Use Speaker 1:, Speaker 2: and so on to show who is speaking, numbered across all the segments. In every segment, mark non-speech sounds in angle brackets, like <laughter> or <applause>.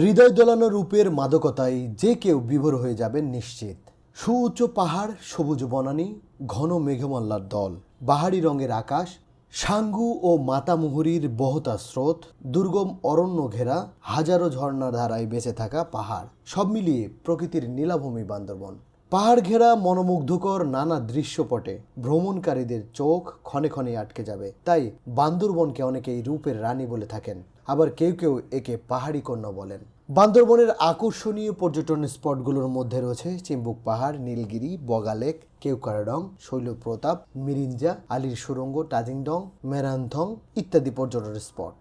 Speaker 1: হৃদয় দোলানো রূপের মাদকতায় যে কেউ বিভোর হয়ে যাবেন নিশ্চিত। সুউচ্চ পাহাড়, সবুজ বনানী, ঘন মেঘমল্লার দল, বাহারি রঙের আকাশ, সাঙ্গু ও মাতামুহুরির বহতা স্রোত, দুর্গম অরণ্য ঘেরা, হাজারো ঝর্ণার ধারায় বেঁচে থাকা পাহাড়, সব মিলিয়ে প্রকৃতির নীলাভূমি বান্দরবন। পাহাড় ঘেরা মনোমুগ্ধকর নানা দৃশ্যপটে ভ্রমণকারীদের চোখ ক্ষণে ক্ষণে আটকে যাবে। তাই বান্দরবনকে অনেকেই রূপের রানী বলে থাকেন। আবার কেউ কেউ একে পাহাড়ি কন্যা বলেন। বান্দরবনের আকর্ষণীয় পর্যটন স্পটগুলোর মধ্যে রয়েছে চিম্বুক পাহাড়, নীলগিরি বগালেক কেউকারাডং, শৈলপ্রতাপ, মিরিঞ্জা, আলির সুরঙ্গ টাজিংডং মেরানথং ইত্যাদি পর্যটন স্পট।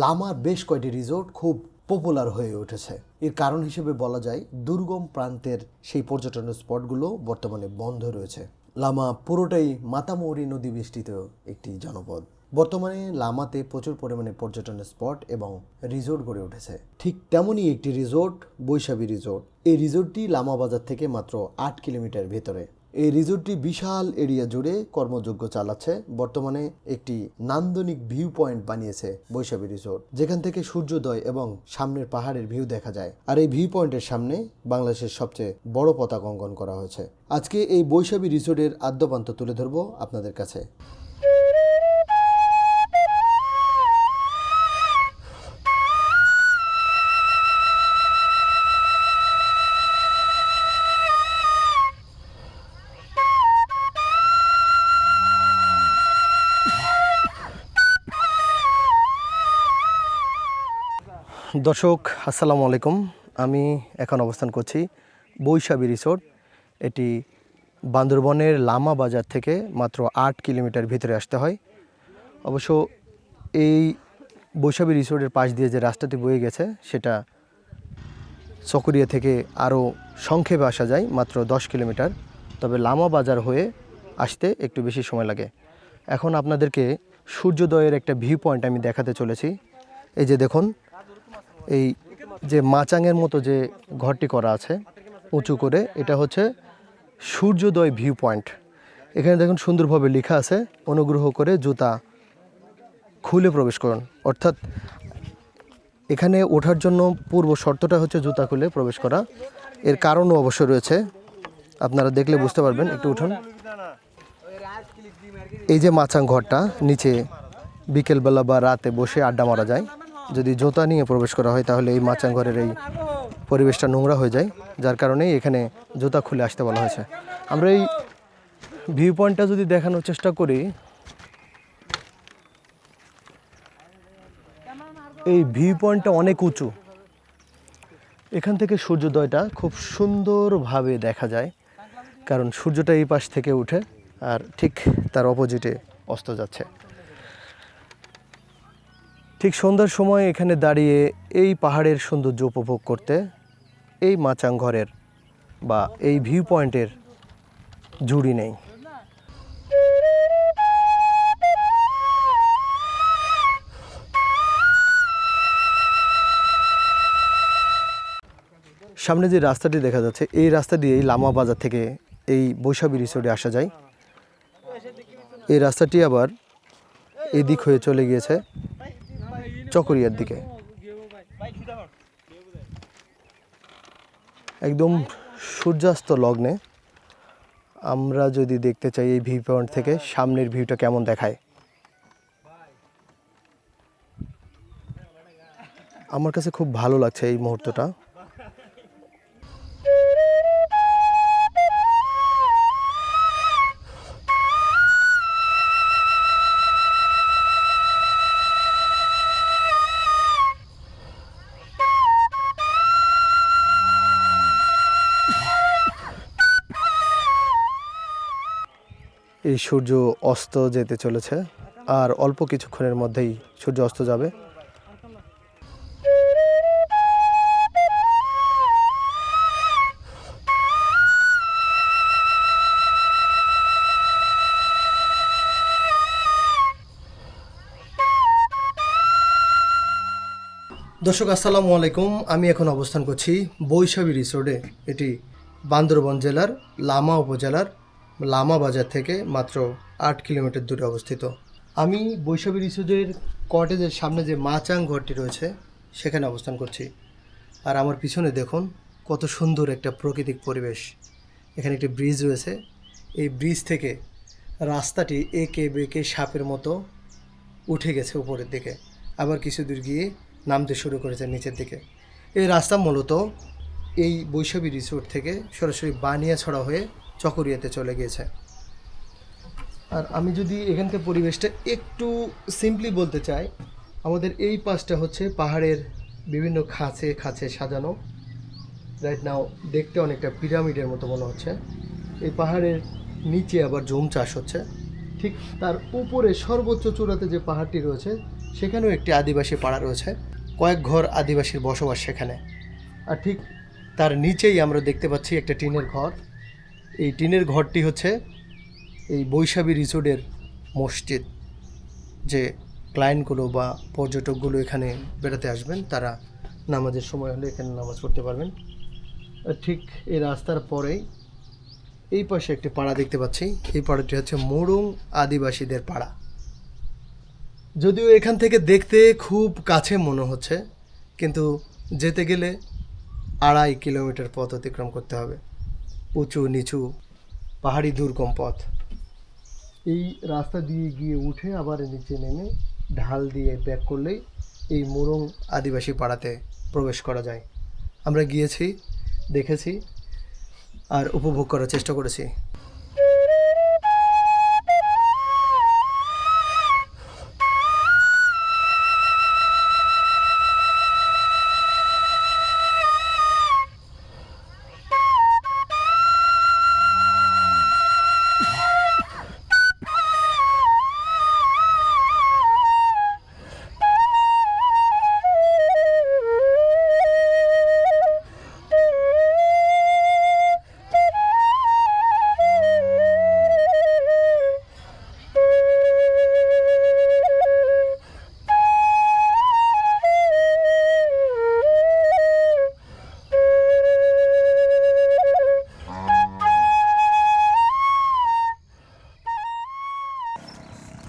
Speaker 1: লামার বেশ কয়টি রিসোর্ট খুব পপুলার হয়ে উঠেছে। এর কারণ হিসেবে বলা যায়, দুর্গম প্রান্তের সেই পর্যটন স্পটগুলো বর্তমানে বন্ধ রয়েছে। লামা পুরোটাই মাতামৌরি নদী বেষ্টিত একটি জনপদ। বর্তমানে লামাতে প্রচুর পরিমাণে পর্যটন স্পট এবং রিসোর্ট গড়ে উঠেছে। ঠিক তেমনই একটি রিসোর্ট, বৈশাখী রিসোর্ট। এই রিসোর্টটি লামা বাজার থেকে মাত্র আট কিলোমিটার ভেতরে। এই রিজোর্টটি বিশাল এরিয়া জুড়ে কর্মযোগ্য চালাচ্ছে। বর্তমানে একটি নান্দনিক ভিউ পয়েন্ট বানিয়েছে বৈশাখী রিসোর্ট, যেখান থেকে সূর্যোদয় এবং সামনের পাহাড়ের ভিউ দেখা যায়। আর এই ভিউ পয়েন্টের সামনে বাংলাদেশের সবচেয়ে বড় পতাকা অঙ্কন করা হয়েছে। আজকে এই বৈশাখী রিসোর্টের আদ্যপান্ত তুলে ধরবো আপনাদের কাছে। দর্শক, আসসালামু আলাইকুম। আমি এখন অবস্থান করছি বৈশাখী রিসোর্ট। এটি বান্দরবনের লামা বাজার থেকে মাত্র আট কিলোমিটার ভিতরে আসতে হয়। অবশ্য এই বৈশাখী রিসোর্টের পাশ দিয়ে যে রাস্তাটি বয়ে গেছে, সেটা চকরিয়া থেকে আরও সংক্ষেপে আসা যায়, মাত্র দশ কিলোমিটার। তবে লামা বাজার হয়ে আসতে একটু বেশি সময় লাগে। এখন আপনাদেরকে সূর্যোদয়ের একটা ভিউ পয়েন্ট আমি দেখাতে চলেছি। এই যে দেখুন এই যে মাচাঙের মতো যে ঘরটি করা আছে, উঁচু করে, এটা হচ্ছে সূর্যোদয় ভিউ পয়েন্ট এখানে দেখুন সুন্দরভাবে লেখা আছে, অনুগ্রহ করে জুতা খুলে প্রবেশ করুন। অর্থাৎ এখানে ওঠার জন্য পূর্ব শর্তটা হচ্ছে জুতা খুলে প্রবেশ করা। এর কারণও অবশ্য রয়েছে। আপনারা দেখলে বুঝতে পারবেন, একটু উঠুন। এই যে মাচাং ঘরটা, নিচে বিকেলবেলা বা রাতে বসে আড্ডা মারা যায়। যদি জোতা নিয়ে প্রবেশ করা হয়, তাহলে এই মাচাং ঘরের এই পরিবেশটা নোংরা হয়ে যায়, যার কারণে এখানে জুতা খুলে আসতে বলা হয়েছে। আমরা এই ভিউ পয়েন্টটা যদি দেখানোর চেষ্টা করি, এই ভিউ পয়েন্টটা অনেক উঁচু। এখান থেকে সূর্যোদয়টা খুব সুন্দরভাবে দেখা যায়, কারণ সূর্যটা এই পাশ থেকে উঠে আর ঠিক তার অপোজিটে অস্ত যাচ্ছে। ঠিক সন্ধ্যার সময় এখানে দাঁড়িয়ে এই পাহাড়ের সৌন্দর্য উপভোগ করতে এই মাচাং ঘরের বা এই ভিউ পয়েন্টের জুড়ি নেই। সামনে যে রাস্তাটি দেখা যাচ্ছে, এই রাস্তা দিয়ে এই লামা বাজার থেকে এই বৈশাখী রিসোর্টে আসা যায়। এই রাস্তাটি আবার এদিক হয়ে চলে গিয়েছে। চকরিয়ার দিকে। একদম সূর্যাস্ত লগ্নে। আমরা যদি দেখতে চাই এই ভিউ পয়েন্ট থেকে, সামনের ভিউটা কেমন দেখায়? আমার কাছে খুব ভালো লাগছে এই মুহূর্তটা। সূর্য অস্ত যেতে চলেছে, আর অল্প কিছুক্ষণের মধ্যেই সূর্য অস্ত যাবে। দর্শক, আসসালামু আলাইকুম। আমি এখন অবস্থান করছি বৈশাখী রিসোর্টে, এটি বান্দরবন জেলার লামা উপজেলার লামা বাজার থেকে মাত্র আট কিলোমিটার দূরে অবস্থিত। আমি বৈশাখী রিসোর্টের কটেজের সামনে যে মাচাং ঘরটি রয়েছে, সেখানে অবস্থান করছি। আর আমার পিছনে দেখুন, কত সুন্দর একটা প্রাকৃতিক পরিবেশ। এখানে একটি ব্রিজ রয়েছে। এই ব্রিজ থেকে রাস্তাটি একে বেঁকে সাপের মতো উঠে গেছে উপরের দিকে। আবার কিছু দূর গিয়ে নামতে শুরু করেছে নিচের দিকে। এই রাস্তা মূলত এই বৈশাখী রিসোর্ট থেকে সরাসরি বানিয়াছড়া হয়ে চকরিয়াতে চলে গিয়েছে। আর আমি যদি এখানকার পরিবেশটা একটু সিম্পলি বলতে চাই, আমাদের এই পাশটা হচ্ছে পাহাড়ের বিভিন্ন খাঁচে খাঁচে সাজানো। রাইট নাও দেখতে অনেকটা পিরামিডের মতো মনে হচ্ছে। এই পাহাড়ের নিচে আবার জুম চাষ হচ্ছে। ঠিক তার উপরে সর্বোচ্চ চূড়াতে যে পাহাড়টি রয়েছে, সেখানেও একটি আদিবাসী পাড়া রয়েছে। কয়েক ঘর আদিবাসীর বসবাস সেখানে। আর ঠিক তার নিচেই আমরা দেখতে পাচ্ছি একটা টিনের ঘর। এই টিনের ঘরটি হচ্ছে এই বৈশাখী রিসোর্টের মসজিদ, যে ক্লায়েন্টগুলো বা পর্যটকগুলো এখানে বেড়াতে আসবেন, তারা নামাজের সময় হলে এখানে নামাজ পড়তে পারবেন। ঠিক এই রাস্তার পরেই এই পাশে একটি পাড়া দেখতে পাচ্ছি। এই পাড়াটি হচ্ছে মোরং আদিবাসীদের পাড়া। যদিও এখান থেকে দেখতে খুব কাছে মনে হচ্ছে, কিন্তু যেতে গেলে আড়াই কিলোমিটার পথ অতিক্রম করতে হবে। উঁচু নিচু পাহাড়ি দুর্গম পথ। এই রাস্তা দিয়ে গিয়ে উঠে আবার নিচে নেমে ঢাল দিয়ে ব্যাক করলেই এই মোরং আদিবাসী পাড়াতে প্রবেশ করা যায়। আমরা গিয়েছি, দেখেছি আর উপভোগ করার চেষ্টা করেছি।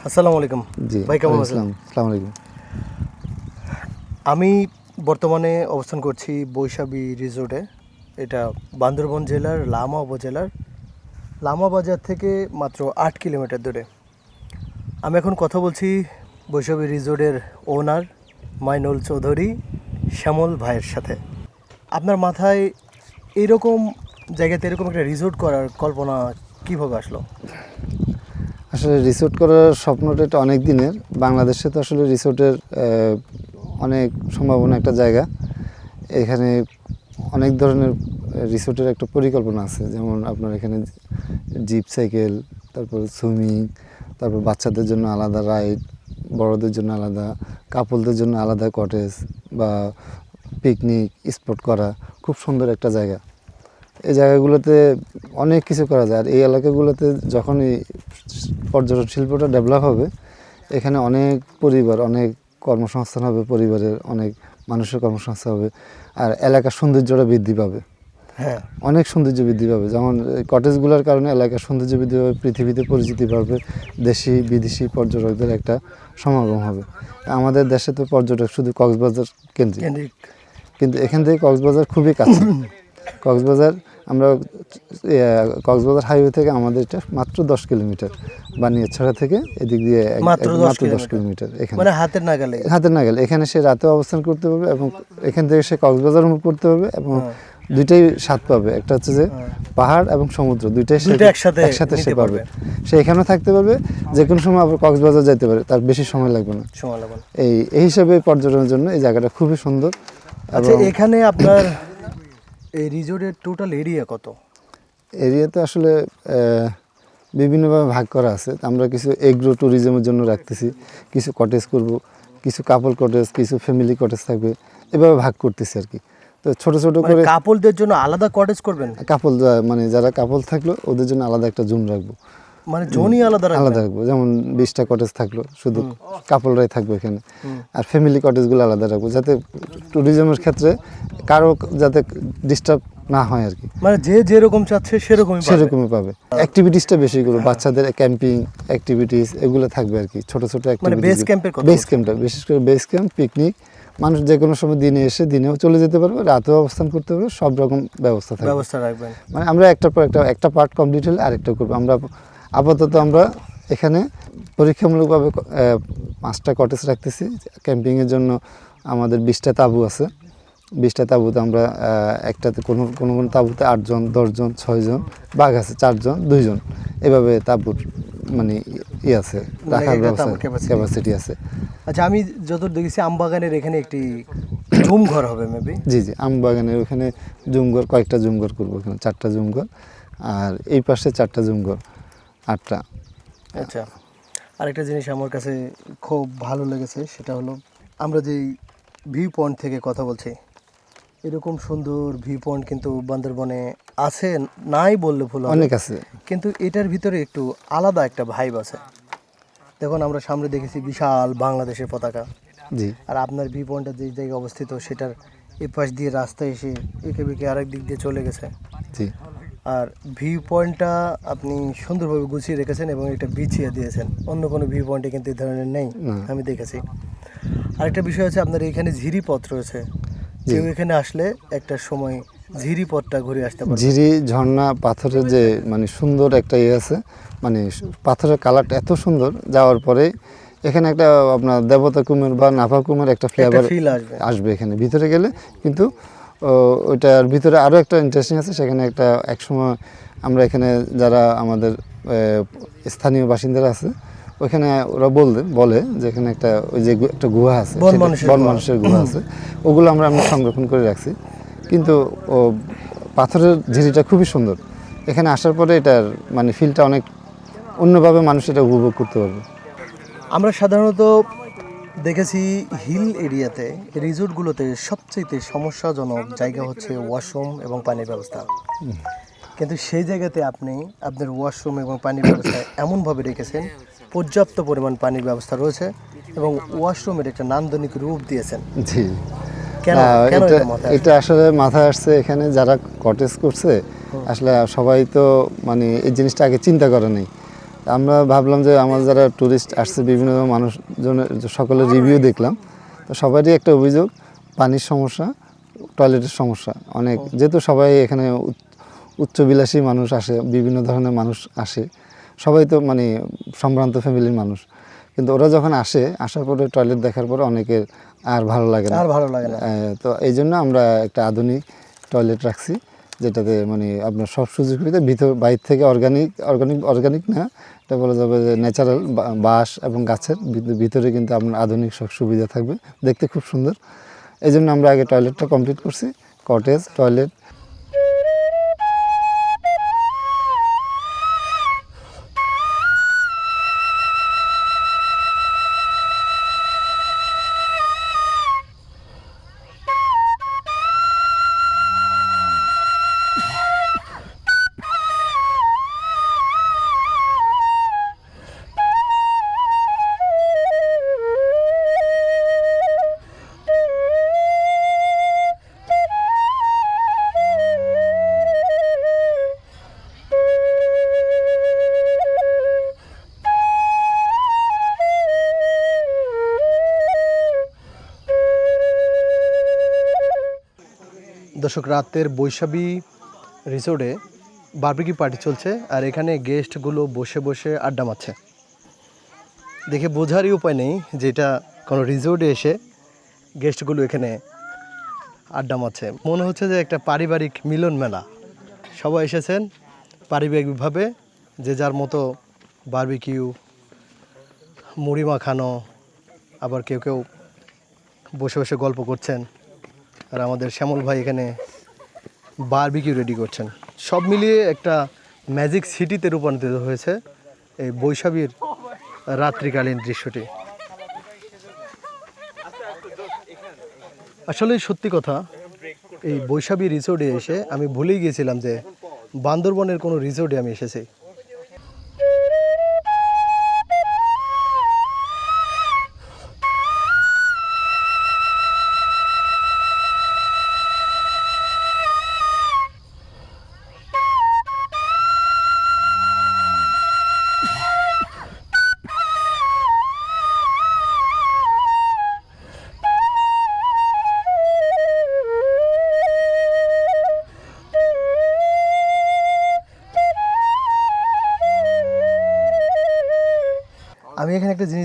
Speaker 1: আসসালামু আলাইকুম।
Speaker 2: জি
Speaker 1: ভাই কেমন আছেন?
Speaker 2: আসসালাম আলাইকুম।
Speaker 1: আমি বর্তমানে অবস্থান করছি বৈশাখী রিসোর্টে এটা বান্দরবন জেলার লামা উপজেলার। লামা বাজার থেকে মাত্র আট কিলোমিটার দূরে। আমি এখন কথা বলছি বৈশাখী রিসোর্টের ওনার মাইনুল চৌধুরী শ্যামল ভাইয়ের সাথে। আপনার মাথায় এইরকম জায়গাতে এরকম একটা রিসোর্ট করার কল্পনা কীভাবে আসলো?
Speaker 2: আসলে রিসোর্ট করার স্বপ্নটা এটা অনেক দিনের। বাংলাদেশে তো আসলে রিসোর্টের অনেক সম্ভাবনা একটা জায়গা। এখানে অনেক ধরনের রিসোর্টের একটা পরিকল্পনা আছে। যেমন আপনার এখানে জিপ সাইকেল তারপর সুইমিং তারপর বাচ্চাদের জন্য আলাদা রাইড বড়দের জন্য আলাদা কাপলদের জন্য আলাদা কটেজ বা পিকনিক স্পট করা। খুব সুন্দর একটা জায়গা। এই জায়গাগুলোতে অনেক কিছু করা যায়। আর এই এলাকাগুলোতে যখন এই পর্যটন শিল্পটা ডেভেলপ হবে এখানে অনেক পরিবার অনেক কর্মসংস্থান হবে পরিবারের অনেক মানুষের কর্মসংস্থান হবে আর এলাকার সৌন্দর্যটা বৃদ্ধি পাবে।
Speaker 1: হ্যাঁ।
Speaker 2: অনেক সৌন্দর্য বৃদ্ধি পাবে। যেমন এই কটেজগুলোর কারণে এলাকার সৌন্দর্য বৃদ্ধি পাবে পৃথিবীতে পরিচিতি পাবে দেশি বিদেশি পর্যটকদের একটা সমাগম হবে। আমাদের দেশে তো পর্যটক শুধু কক্সবাজার কেন্দ্রিক। কিন্তু এখান থেকে কক্সবাজার খুবই কাছে। <laughs> কক্সবাজার আমরা কক্সবাজার হাইওয়ে থেকে আমাদের এটা মাত্র দশ কিলোমিটার। বানিয়াছড়া থেকে এদিক দিয়ে
Speaker 1: মাত্র
Speaker 2: এক-
Speaker 1: 10
Speaker 2: মাত্র দশ
Speaker 1: কিলোমিটার।
Speaker 2: এখানে।
Speaker 1: মানে হাতের নাগালে।
Speaker 2: হাতে না গেলে এখানে সে রাতে অবস্থান করতে পারবে এবং এখান থেকে সে কক্সবাজার মুভ করতে পারবে এবং
Speaker 1: হ্যাঁ।
Speaker 2: দুইটাই স্বাদ পাবে। একটা হচ্ছে যে পাহাড় এবং সমুদ্র দুইটাই
Speaker 1: একসাথে
Speaker 2: একসাথে সে পারবে। সে এখানেও থাকতে পারবে যে কোনো সময় আবার কক্সবাজার যেতে পারে তার বেশি সময় লাগবে না।
Speaker 1: সময় লাগবে
Speaker 2: এই এই হিসাবে পর্যটনের জন্য এই জায়গাটা খুবই সুন্দর।
Speaker 1: আচ্ছা এখানে আপনার এই রিজোর্টের টোটাল এরিয়া কত?
Speaker 2: এরিয়াতে আসলে বিভিন্নভাবে ভাগ করা আছে। আমরা কিছু এগ্রো ট্যুরিজমের জন্য রাখতেছি কিছু কটেজ করব কিছু কাপল কটেজ কিছু ফ্যামিলি কটেজ থাকবে এভাবে ভাগ করতেছি আর কি। তো ছোট ছোট
Speaker 1: মানে
Speaker 2: করে
Speaker 1: কাপলদের জন্য আলাদা কটেজ করবেন?
Speaker 2: কাপল মানে যারা কাপল থাকল ওদের জন্য আলাদা একটা জুম রাখব।
Speaker 1: মানে জোনই আলাদা
Speaker 2: আলাদা রাখব যেমন বিশটা কটেজ থাকল শুধু কাপলরাই থাকবে এখানে। আর ফ্যামিলি কটেজগুলো আলাদা রাখব যাতে ট্যুরিজমের ক্ষেত্রে কারও যাতে ডিস্টার্ব না হয় আর কি।
Speaker 1: মানে যে যেরকম চাচ্ছে সেরকমই পাবে।
Speaker 2: সেরকমই পাবে। অ্যাক্টিভিটিসটা বেশি করব বাচ্চাদের ক্যাম্পিং অ্যাক্টিভিটিস এগুলো থাকবে আর কি ছোট ছোট
Speaker 1: base camp
Speaker 2: বেস ক্যাম্পটা বিশেষ করে বেস ক্যাম্প পিকনিক মানুষ যে কোনো সময় দিনে এসে দিনেও চলে যেতে পারবে রাতেও অবস্থান করতে পারবে সব রকম ব্যবস্থা থাকবে।
Speaker 1: ব্যবস্থা রাখবেন।
Speaker 2: মানে আমরা একটা পর একটা একটা পার্ট কমপ্লিট হলে আরেকটা করব। আমরা আপাতত আমরা এখানে পরীক্ষামূলকভাবে পাঁচটা কটেজ রাখতেছি। ক্যাম্পিংয়ের জন্য আমাদের বিশটা তাঁবু আছে। বিশটা তাঁবুতে আমরা একটাতে কোনো কোনো কোনো তাঁবুতে আটজন দশজন ছয়জন বাঘ আছে চারজন দুইজন। এভাবে তাঁবুর মানে ই আছে রাখার ব্যবস্থা ক্যাপাসিটি আছে।
Speaker 1: আচ্ছা আমি যতদূর দেখেছি আমবাগানের এখানে একটি ঝুম ঘর হবে মেবি
Speaker 2: জি জি আম বাগানের ওখানে জুমঘর কয়েকটা জুমঘর করব ওখানে চারটা জুমঘর আর এই পাশে চারটা জুমঘর আটটা।
Speaker 1: আচ্ছা। আরেকটা জিনিস আমার কাছে খুব ভালো লেগেছে সেটা হলো আমরা যেই ভিউ পয়েন্ট থেকে কথা বলছি এরকম সুন্দর ভিউ পয়েন্ট কিন্তু বান্দরবনে আছে নাই বললে ভুল
Speaker 2: অনেক আছে।
Speaker 1: কিন্তু এটার ভিতরে একটু আলাদা একটা ভাইব আছে। দেখুন আমরা সামনে দেখেছি বিশাল বাংলাদেশের পতাকা।
Speaker 2: জি।
Speaker 1: আর আপনার ভিউ পয়েন্টটা যে জায়গায় অবস্থিত সেটার এ পাশ দিয়ে রাস্তা এসে একে বেঁকে আরেক দিক দিয়ে চলে গেছে।
Speaker 2: জি।
Speaker 1: আর ভিউ পয়েন্টটা আপনি সুন্দরভাবে গুছিয়ে রেখেছেন এবং এটা বিছিয়ে দিয়েছেন। অন্য কোনো ভিউ পয়েন্টে কিন্তু এই ধরনের নেই আমি দেখেছি। আরেকটা বিষয় আছে আপনার এখানে ঝিরি পথ রয়েছে কেউ এখানে আসলে একটা সময় ঝিরি পথটা ঘুরে আসতে পারবে।
Speaker 2: ঝিরি ঝর্ণা পাথরের যে মানে সুন্দর একটা ইয়ে আছে মানে পাথরের কালারটা এত সুন্দর যাওয়ার পরে এখানে একটা আপনার দেবতা কুমের বা নাফা কুমের একটা ফ্লেভার
Speaker 1: ফিল আসবে।
Speaker 2: আসবে এখানে। ভিতরে গেলে কিন্তু ওইটার ভিতরে আরও একটা ইন্টারেস্টিং আছে সেখানে একটা একসময় আমরা এখানে যারা আমাদের স্থানীয় বাসিন্দারা আছে ওইখানে ওরা বলবে বলে যে এখানে একটা ওই যে একটা গুহা আছে
Speaker 1: বন। মানুষের গুহা।
Speaker 2: আছে। ওগুলো আমরা আমরা সংরক্ষণ করে রাখছি। কিন্তু ও পাথরের ঝিরিটা খুবই সুন্দর। এখানে আসার পরে এটার মানে ফিলটা অনেক অন্যভাবে মানুষ এটা উপভোগ করতে পারবে।
Speaker 1: আমরা সাধারণত দেখেছি হিল এরিয়াতে রিসোর্টগুলোতে সবচেয়ে সমস্যাজনক জায়গা হচ্ছে ওয়াশরুম এবং পানির ব্যবস্থা। কিন্তু সেই জায়গাতে আপনি আপনার ওয়াশরুম এবং পানির ব্যবস্থা এমনভাবে রেখেছেন পর্যাপ্ত পরিমাণ পানির ব্যবস্থা রয়েছে এবং ওয়াশরুমের একটা নান্দনিক রূপ দিয়েছেন।
Speaker 2: জি। এটা আসলে মাথায় আসছে এখানে যারা কটেজ করছে আসলে সবাই তো মানে এই জিনিসটা আগে চিন্তা করে নেই আমরা ভাবলাম যে আমার যারা টুরিস্ট আসছে বিভিন্ন মানুষজনের সকলের রিভিউ দেখলাম তো সবারই একটা অভিযোগ পানির সমস্যা টয়লেটের সমস্যা। অনেক যেহেতু সবাই এখানে উচ্চ- উচ্চবিলাসী মানুষ আসে বিভিন্ন ধরনের মানুষ আসে সবাই তো মানে সম্ভ্রান্ত ফ্যামিলির মানুষ। কিন্তু ওরা যখন আসে আসার পরে টয়লেট দেখার পরে অনেকের আর ভালো লাগে না।
Speaker 1: আর ভালো লাগে না।
Speaker 2: তো এই জন্য আমরা একটা আধুনিক টয়লেট রাখছি। যেটাতে মানে আপনার সব সুযোগ সুবিধা, ভিতর, বাইর থেকে অর্গানিক অর্গানিক অর্গানিক না, এটা বলা যাবে যে ন্যাচারাল বাঁশ এবং গাছের ভিত- ভিতরে কিন্তু আপনার আধুনিক সব সুবিধা থাকবে। দেখতে খুব সুন্দর। এই জন্য আমরা আগে টয়লেটটা কমপ্লিট করছি। কটেজ টয়লেট
Speaker 1: দর্শক, রাতের বৈশাখী রিসোর্টে বার্বিকি পার্টি চলছে আর এখানে গেস্টগুলো বসে বসে আড্ডা মারছে। দেখে বোঝারই উপায় নেই যে এটা কোনো রিসোর্টে এসে গেস্টগুলো এখানে আড্ডা মারছে। মনে হচ্ছে যে একটা পারিবারিক মিলন মেলা। সবাই এসেছেন পারিবারিকভাবে যে যার মতো বার্বিকিউ মুড়ি মাখানো, আবার কেউ কেউ বসে বসে গল্প করছেন। আর আমাদের শ্যামল ভাই এখানে বারবিকিউ রেডি করছেন। সব মিলিয়ে একটা ম্যাজিক সিটিতে রূপান্তরিত হয়েছে এই বৈশাখীর রাত্রিকালীন দৃশ্যটি। আসলে সত্যি কথা, এই বৈশাখী রিসোর্টে এসে আমি ভুলেই গিয়েছিলাম যে বান্দরবনের কোনো রিসোর্টে আমি এসেছি।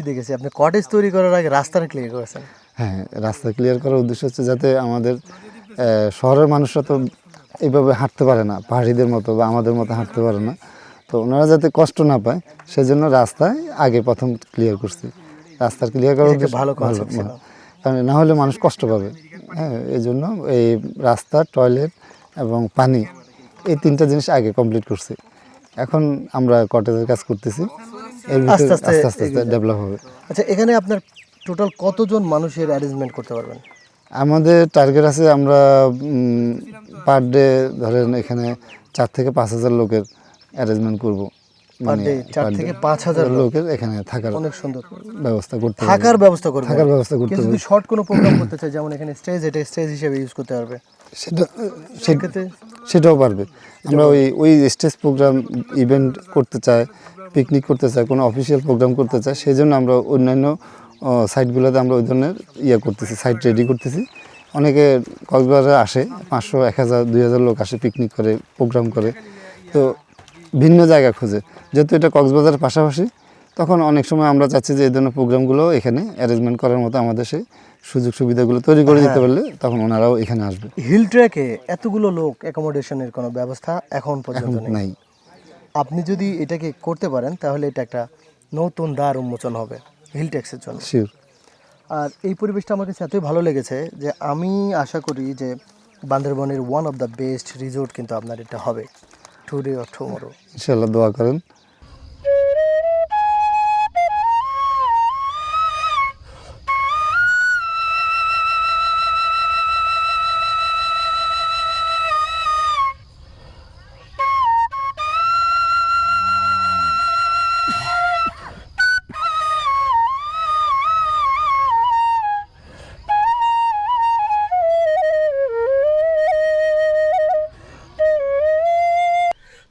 Speaker 1: দেখেছি আপনি কটেজ তৈরি করার আগে রাস্তাটা ক্লিয়ার করেছেন।
Speaker 2: হ্যাঁ রাস্তা ক্লিয়ার করার উদ্দেশ্য হচ্ছে যাতে আমাদের শহরের মানুষরা তো এইভাবে হাঁটতে পারে না পাহাড়িদের মতো বা আমাদের মতো হাঁটতে পারে না। তো ওনারা যাতে কষ্ট না পায় সেজন্য রাস্তায় আগে প্রথম ক্লিয়ার করছি। রাস্তার ক্লিয়ার করার উদ্দেশ্য
Speaker 1: ভালো concept ছিল।
Speaker 2: কারণ না হলে মানুষ কষ্ট পাবে। হ্যাঁ এই জন্য এই রাস্তা টয়লেট এবং পানি এই তিনটা জিনিস আগে কমপ্লিট করছি। এখন আমরা কটেজের কাজ করতেছি।
Speaker 1: আস্তে আস্তে
Speaker 2: আস্তে আস্তে ডেভেলপ হবে।
Speaker 1: আচ্ছা এখানে আপনার টোটাল কতজন মানুষের অ্যারেঞ্জমেন্ট করতে পারবেন?
Speaker 2: আমাদের টার্গেট আছে আমরা পার ডে ধরেন এখানে চার থেকে পাঁচ হাজার লোকের অ্যারেঞ্জমেন্ট করব। মানে
Speaker 1: চার থেকে পাঁচ হাজার
Speaker 2: লোকের এখানে থাকার
Speaker 1: অনেক সুন্দর।
Speaker 2: ব্যবস্থা করতে
Speaker 1: থাকার ব্যবস্থা করবেন।
Speaker 2: থাকার ব্যবস্থা করতে
Speaker 1: যদি শর্ট কোনো প্রোগ্রাম করতে চায় যেমন এখানে স্টেজ এটা স্টেজ হিসেবে ইউজ করতে পারবে।
Speaker 2: সেটা
Speaker 1: সেক্ষেত্রে
Speaker 2: সেটাও পারবে। আমরা ওই ওই স্টেজ প্রোগ্রাম ইভেন্ট করতে চাই, পিকনিক করতে চাই, কোনো অফিসিয়াল প্রোগ্রাম করতে চাই সেই জন্য আমরা অন্যান্য সাইটগুলোতে আমরা ওই ধরনের ইয়ে করতেছি, সাইট রেডি করতেছি। অনেকে কক্সবাজারে আসে, পাঁচশো, এক হাজার, দুই হাজার লোক আসে পিকনিক করে, প্রোগ্রাম করে। তো ভিন্ন জায়গা খোঁজে। যেহেতু এটা কক্সবাজারের পাশাপাশি, তখন অনেক সময় আমরা চাচ্ছি যে এই ধরনের প্রোগ্রামগুলো এখানে অ্যারেঞ্জমেন্ট করার মতো আমাদের সেই সুযোগ সুবিধাগুলো তৈরি করে দিতে পারলে তখন ওনারাও এখানে আসবে।
Speaker 1: হিল ট্র্যাকে এতগুলো লোক অ্যাকোমোডেশনের কোনো ব্যবস্থা এখন পর্যন্ত
Speaker 2: নেই।
Speaker 1: আপনি যদি এটাকে করতে পারেন তাহলে এটা একটা নতুন দ্বার উন্মোচন হবে হিল ট্যাক্সের জন্য।
Speaker 2: শিওর
Speaker 1: আর এই পরিবেশটা আমার কাছে এতই ভালো লেগেছে যে আমি আশা করি যে বান্দরবনের one of the best resort কিন্তু আপনার এটা হবে। টুডে অর টুমোরো
Speaker 2: ইনশাল্লাহ দোয়া করেন।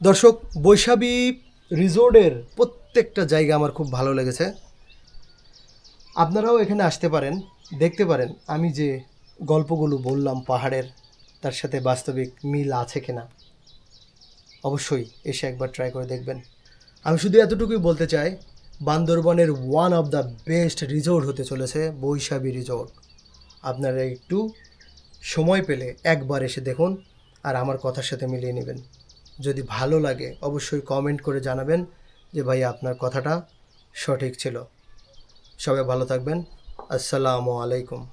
Speaker 1: দর্শক, বৈশাখী রিসোর্টের প্রত্যেকটা জায়গা আমার খুব ভালো লেগেছে। আপনারাও এখানে আসতে পারেন, দেখতে পারেন আমি যে গল্পগুলো বললাম পাহাড়ের, তার সাথে বাস্তবিক মিল আছে কিনা। অবশ্যই এসে একবার ট্রাই করে দেখবেন। আমি শুধু এতটুকুই বলতে চাই, বান্দরবনের one of the best resort হতে চলেছে বৈশাখী রিসোর্ট। আপনারা একটু সময় পেলে একবার এসে দেখুন আর আমার কথার সাথে মিলিয়ে নেবেন। যদি ভালো লাগে, অবশ্যই কমেন্ট করে জানাবেন যে ভাই আপনার কথাটা সঠিক ছিল। সবাই ভালো থাকবেন। আসসালামু আলাইকুম।